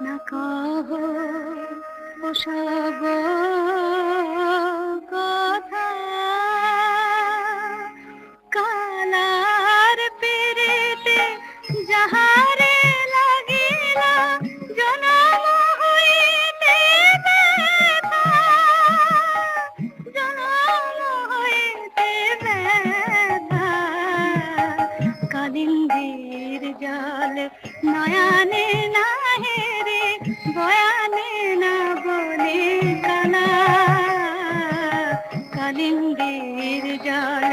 না কহ সবাই নদীর জল। নয়ানে না হেরে বয়ানে না বলে কালা কালিন্দির জল।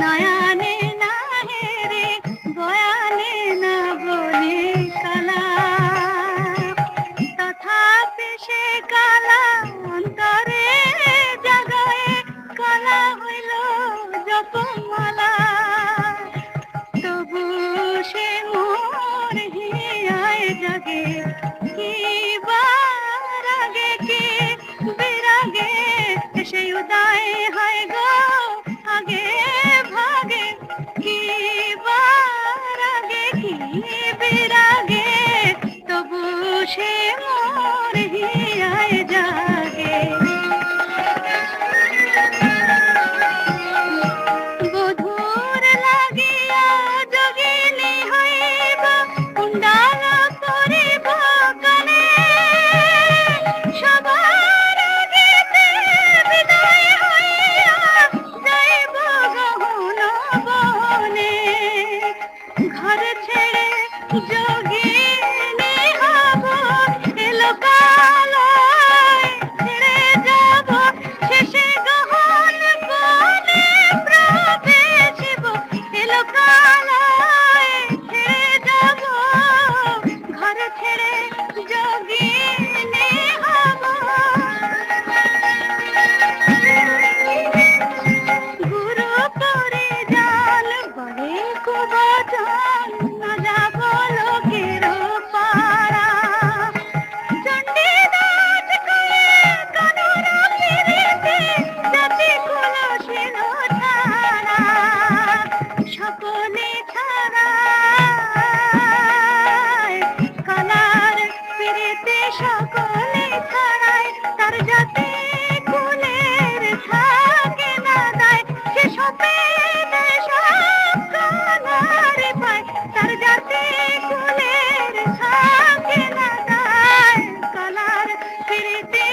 নয়ানে না হেরে বয়ানে না বলে কালা তথাপি সে কাল সকলে খাড়ায় তার যাতে কুলের থাকে না দায়, সে সপে তার যাতে কুলের থাকে না দায়। কলার ফিরিতে